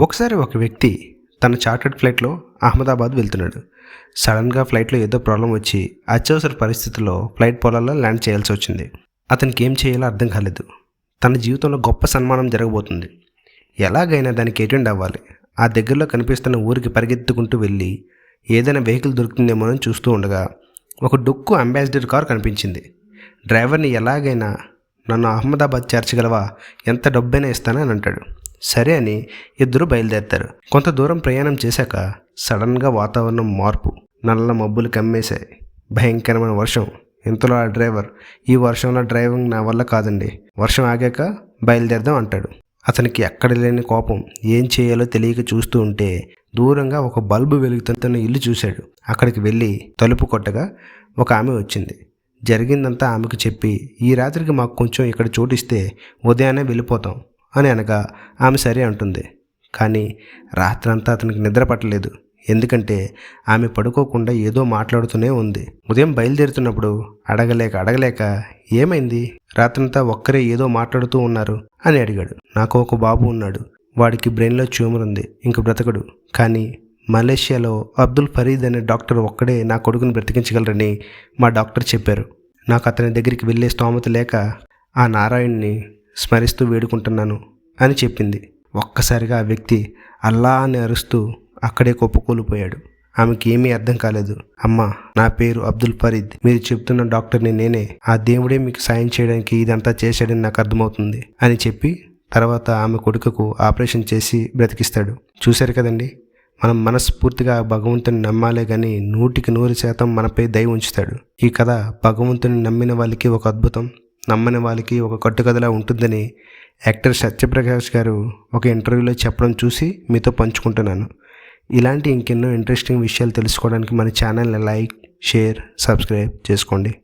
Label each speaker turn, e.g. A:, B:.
A: ఒకసారి ఒక వ్యక్తి తన చార్టర్డ్ ఫ్లైట్లో అహ్మదాబాద్ వెళ్తున్నాడు. సడన్గా ఫ్లైట్లో ఏదో ప్రాబ్లం వచ్చి అత్యవసర పరిస్థితుల్లో ఫ్లైట్ పొలాల్లో ల్యాండ్ చేయాల్సి వచ్చింది. అతనికి ఏం చేయాలో అర్థం కాలేదు. తన జీవితంలో గొప్ప సన్మానం జరగబోతుంది. ఎలాగైనా దానికి అటెండ్ అవ్వాలి. ఆ దగ్గరలో కనిపిస్తున్న ఊరికి పరిగెత్తుకుంటూ వెళ్ళి ఏదైనా వెహికల్ దొరుకుతుందేమో అని చూస్తూ ఉండగా ఒక డొక్కు అంబాసిడర్ కార్ కనిపించింది. డ్రైవర్ని ఎలాగైనా నన్ను అహ్మదాబాద్ చేర్చగలవా? ఎంత డబ్బైనా ఇస్తానని అంటాడు. సరే అని ఇద్దరు బయలుదేరుతారు. కొంత దూరం ప్రయాణం చేశాక సడన్గా వాతావరణం మార్పు. నల్ల మబ్బులు కమ్మేశాయి. భయంకరమైన వర్షం. ఇంతలో ఆ డ్రైవర్ ఈ వర్షంలో డ్రైవింగ్ నా వల్ల కాదండి. వర్షం ఆగాక బయలుదేరదాం అంటాడు. అతనికి ఎక్కడ లేని కోపం. ఏం చేయాలో తెలియక చూస్తూ ఉంటే దూరంగా ఒక బల్బు వెలుగుతున్న ఇల్లు చూశాడు. అక్కడికి వెళ్ళి తలుపు కొట్టగా ఒక ఆమె వచ్చింది. జరిగిందంతా ఆమెకు చెప్పి ఈ రాత్రికి మాకు కొంచెం ఇక్కడ చోటిస్తే ఉదయాన్నే వెళ్ళిపోతాం. అని అనగా ఆమె సరే అంటుంది. కానీ రాత్రంతా అతనికి నిద్ర పట్టలేదు. ఎందుకంటే ఆమె పడుకోకుండా ఏదో మాట్లాడుతూనే ఉంది. ఉదయం బయలుదేరుతున్నప్పుడు అడగలేక అడగలేక ఏమైంది? రాత్రంతా ఒక్కరే ఏదో మాట్లాడుతూ ఉన్నారు అని అడిగాడు. నాకు ఒక బాబు ఉన్నాడు. వాడికి బ్రెయిన్లో ట్యూమర్ ఉంది. ఇంక బ్రతకడు. కానీ మలేషియాలో అబ్దుల్ ఫరీద్ అనే డాక్టర్ ఒక్కడే నా కొడుకుని బ్రతికించగలరని మా డాక్టర్ చెప్పారు. నాకు అతని దగ్గరికి వెళ్ళే స్తోమత లేక ఆ నారాయణ్ని స్మరిస్తూ వేడుకుంటున్నాను అని చెప్పింది. ఒక్కసారిగా ఆ వ్యక్తి అల్లా అని అరుస్తూ అక్కడే కుప్పకూలిపోయాడు. ఆమెకి ఏమీ అర్థం కాలేదు. అమ్మా నా పేరు అబ్దుల్ ఫరీద్. మీరు చెప్తున్న డాక్టర్ని నేనే. ఆ దేవుడే మీకు సాయం చేయడానికి ఇదంతా చేశాడని నాకు అర్థమవుతుంది అని చెప్పి తర్వాత ఆమె కొడుకుకు ఆపరేషన్ చేసి బ్రతికిస్తాడు. చూశారు కదండి? మనం మనస్ఫూర్తిగా భగవంతుని నమ్మాలే కానీ నూటికి నూరు శాతం మనపై దయ ఉంచుతాడు. ఈ కథ భగవంతుని నమ్మిన వాళ్ళకి ఒక అద్భుతం. నమ్మని వాళ్ళకి ఒక కట్టుకథలా ఉంటుందని యాక్టర్ సత్యప్రకాష్ గారు ఒక ఇంటర్వ్యూలో చెప్పడం చూసి మీతో పంచుకుంటున్నాను. ఇలాంటి ఇంకెన్నో ఇంట్రెస్టింగ్ విషయాలు తెలుసుకోవడానికి మన ఛానల్ని లైక్ షేర్ సబ్స్క్రైబ్ చేసుకోండి.